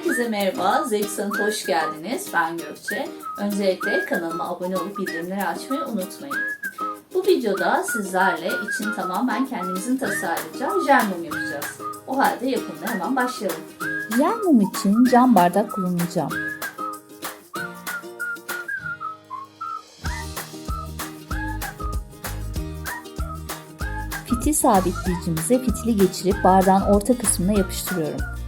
Herkese merhaba, Zevk Sanat'a hoş geldiniz. Ben Gökçe. Öncelikle kanalıma abone olup bildirimleri açmayı unutmayın. Bu videoda sizlerle için tamamen kendimizin tasarlayacağı jel mum yapacağız. O halde yapımına hemen başlayalım. Jel mum için cam bardak kullanacağım. Fitil sabitleyicimize fitili geçirip bardağın orta kısmına yapıştırıyorum.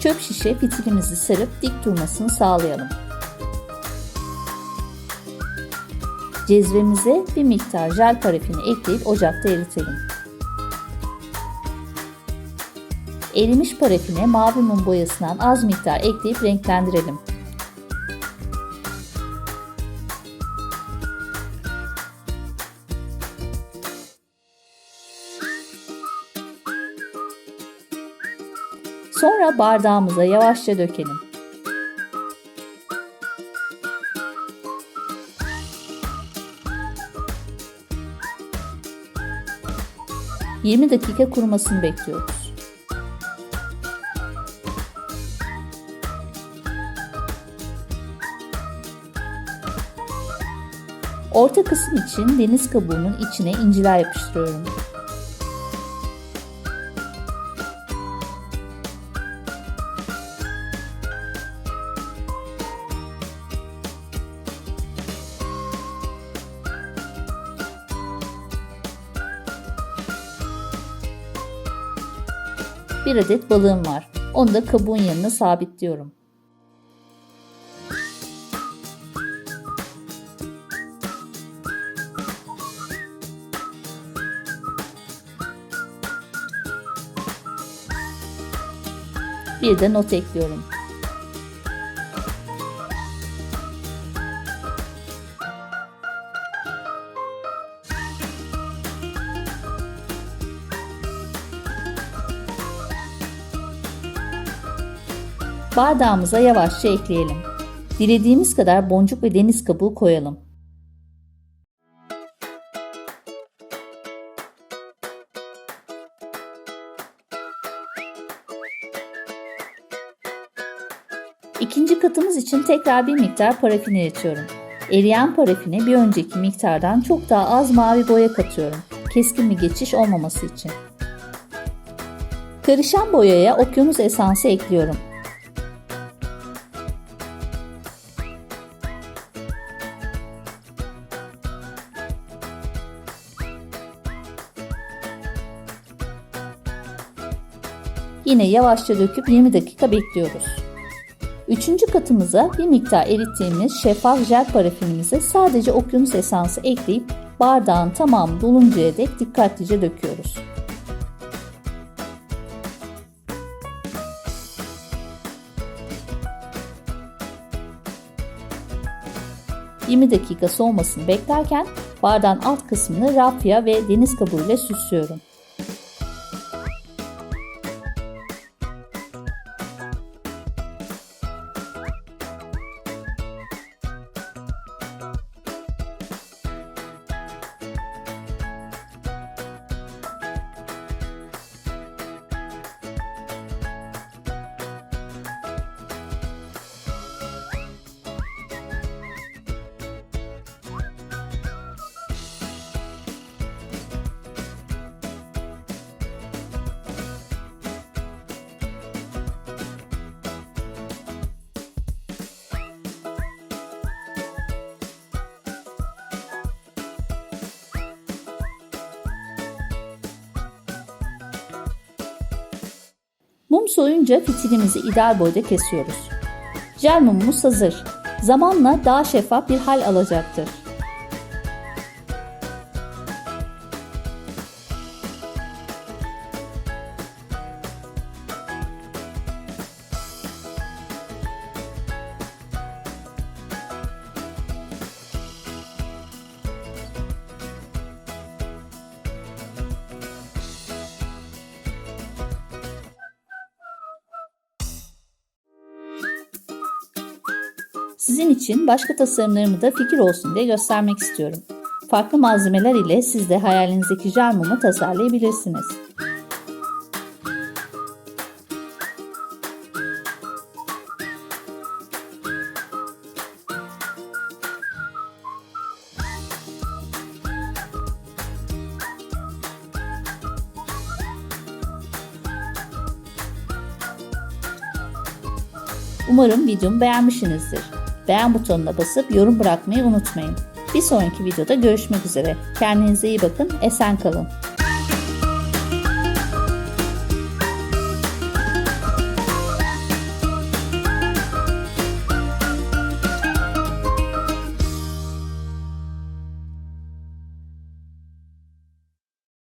Çöp şişe fitilimizi sarıp dik durmasını sağlayalım. Cezvemize bir miktar jel parafini ekleyip ocakta eritelim. Erimiş parafine mavi mum boyasından az miktar ekleyip renklendirelim. Sonra bardağımıza yavaşça dökelim. ...20 dakika kurumasını bekliyoruz. Orta kısım için deniz kabuğunun içine inciler yapıştırıyorum. Bir adet balığım var. Onu da kabuğun yanına sabitliyorum. Bir de not ekliyorum. Bardağımıza yavaşça ekleyelim. Dilediğimiz kadar boncuk ve deniz kabuğu koyalım. İkinci katımız için tekrar bir miktar parafin eritiyorum. Eriyen parafine bir önceki miktardan çok daha az mavi boya katıyorum. Keskin bir geçiş olmaması için. Karışan boyaya okyanus esansı ekliyorum. Yine yavaşça döküp 20 dakika bekliyoruz. Üçüncü katımıza bir miktar erittiğimiz şeffaf jel parafinimize sadece okyanus esansı ekleyip bardağın tamamı doluncaya dek dikkatlice döküyoruz. ...20 dakika soğumasını beklerken bardağın alt kısmını rafya ve deniz kabuğu ile süslüyorum. Mum soyunca fitilimizi ideal boyda kesiyoruz. Jel mumumuz hazır. Zamanla daha şeffaf bir hal alacaktır. Sizin için başka tasarımlarımı da fikir olsun diye göstermek istiyorum. Farklı malzemeler ile siz de hayalinizdeki jar mumu tasarlayabilirsiniz. Umarım videomu beğenmişsinizdir. Beğen butonuna basıp yorum bırakmayı unutmayın. Bir sonraki videoda görüşmek üzere. Kendinize iyi bakın, esen kalın.